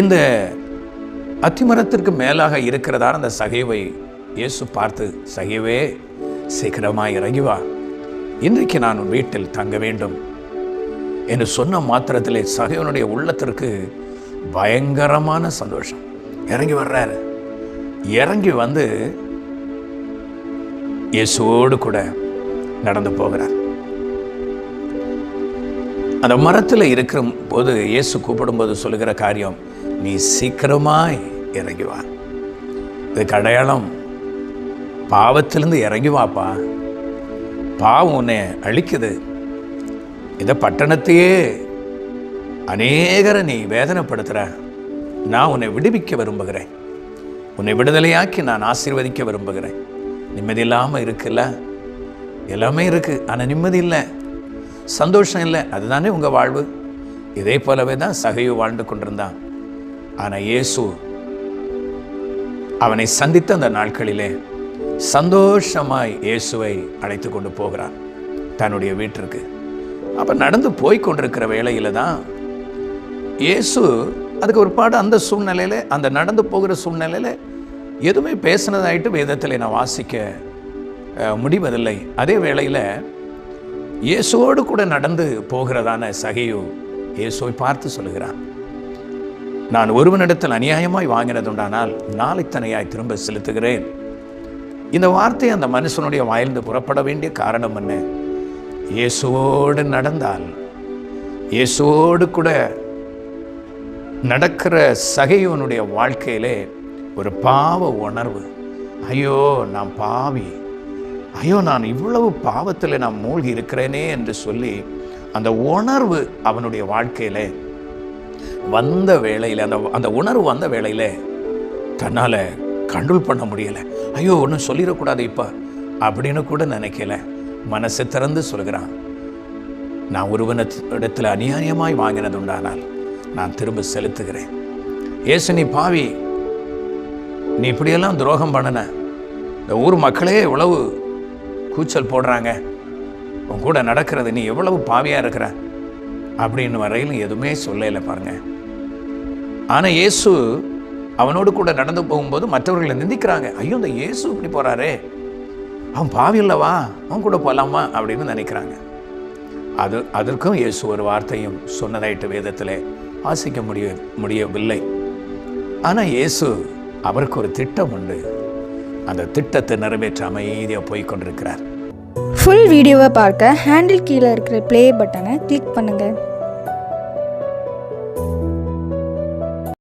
இந்த அத்திமரத்திற்கு மேலாக இருக்கிறதான அந்த சகைவை இயேசு பார்த்து சகைவே சீக்கிரமாக இறங்கி வா. இன்றைக்கு நான் உன் வீட்டில் தங்க வேண்டும். என்று சொன்ன மாத்திரத்திலே சகைவனுடைய உள்ளத்திற்கு பயங்கரமான சந்தோஷம். இறங்கி வர்றாரு. இறங்கி வந்து இயேசுவோடு கூட நடந்து போகிறார். அந்த மரத்தில் இருக்கிற போது இயேசு கூப்பிடும்போது சொல்லுகிற காரியம் நீ சீக்கிரமாய் இறங்கி வா. இதுக்கு அடையாளம் பாவத்திலிருந்து இறங்கி வாப்பா. பாவம் உன்னை அழிக்குது. இதை பட்டணத்தையே அநேகரை நீ வேதனைப்படுத்துகிற நான் உன்னை விடுவிக்க விரும்புகிறேன். உன்னை விடுதலையாக்கி நான் ஆசீர்வதிக்க விரும்புகிறேன். நிம்மதி இல்லாமல் இருக்குல்ல? எல்லாமே இருக்குது ஆனால் நிம்மதி இல்லை. சந்தோஷம் இல்லை அதுதானே உங்கள் வாழ்வு. இதே போலவே தான் சகையு வாழ்ந்து கொண்டிருந்தான். ஆனால் இயேசு அவனை சந்தித்த அந்த நாட்களிலே சந்தோஷமாய் இயேசுவை அழைத்து கொண்டு போகிறான் தன்னுடைய வீட்டிற்கு. அப்போ நடந்து போய் கொண்டிருக்கிற வேளையில் தான் இயேசு அதுக்கு ஒரு பாடு அந்த சூழ்நிலையில் அந்த நடந்து போகிற சூழ்நிலையில் எதுவுமே பேசினதாயிட்டு வேதத்தில் நான் வாசிக்க முடிவதில்லை. அதே வேளையில் இயேசுவோடு கூட நடந்து போகிறதான சகையு இயேசுவை பார்த்து சொல்லுகிறான். நான் ஒருவனிடத்தில் அநியாயமாய் வாங்கினதுண்டானால் நாளைத்தனையாய் திரும்ப செலுத்துகிறேன். இந்த வார்த்தை அந்த மனுஷனுடைய வாயிலிருந்து புறப்பட வேண்டிய காரணம் என்ன? இயேசுவோடு நடந்தால் இயேசுவோடு கூட நடக்கிற சகையோனுடைய வாழ்க்கையிலே ஒரு பாவ உணர்வு. ஐயோ நான் பாவி. ஐயோ நான் இவ்வளவு பாவத்தில் நான் மூழ்கி இருக்கிறேனே என்று சொல்லி அந்த உணர்வு அவனுடைய வாழ்க்கையிலே வந்த வேளையில் அந்த அந்த உணர்வு வந்த வேளையில் தன்னால் கண்ட்ரோல் பண்ண முடியலை. ஐயோ ஒன்றும் சொல்லிடக்கூடாது இப்போ அப்படின்னு கூட நினைக்கல. மனசை திறந்து சொல்கிறான். நான் ஒருவன இடத்துல அநியாயமாய் வாங்கினது உண்டானால் நான் திரும்ப செலுத்துகிறேன். ஏசு நீ பாவி. நீ இப்படியெல்லாம் துரோகம் பண்ணன. இந்த ஊர் மக்களே எவ்வளவு கூச்சல் போடுறாங்க. உன் கூட நடக்கிறது நீ எவ்வளவு பாவியாக இருக்கிற? அப்படின்னு வரையிலும் எதுவுமே சொல்லலை பாருங்க. ஆனால் இயேசு அவனோடு கூட நடந்து போகும்போது மற்றவர்களை நிந்திக்கிறாங்க. ஐயோ இந்த இயேசு இப்படி போகிறாரே அவன் பாவி இல்லவா அவன் கூட போகலாமா அப்படின்னு நினைக்கிறாங்க. அது அதற்கும் இயேசு ஒரு வார்த்தையும் சொன்னதாயிட்டு வேதத்தில் வாசிக்க முடிய முடியவில்லை. ஆனால் இயேசு அவருக்கு ஒரு திட்டம் உண்டு. அந்த திட்டத்தை நிறைவேற்ற அமைதியாக போய் கொண்டிருக்கிறார். ஃபுல் வீடியோவை பார்க்க ஹேண்டில் கீழே இருக்கிற ப்ளே பட்டனை கிளிக் பண்ணுங்கள்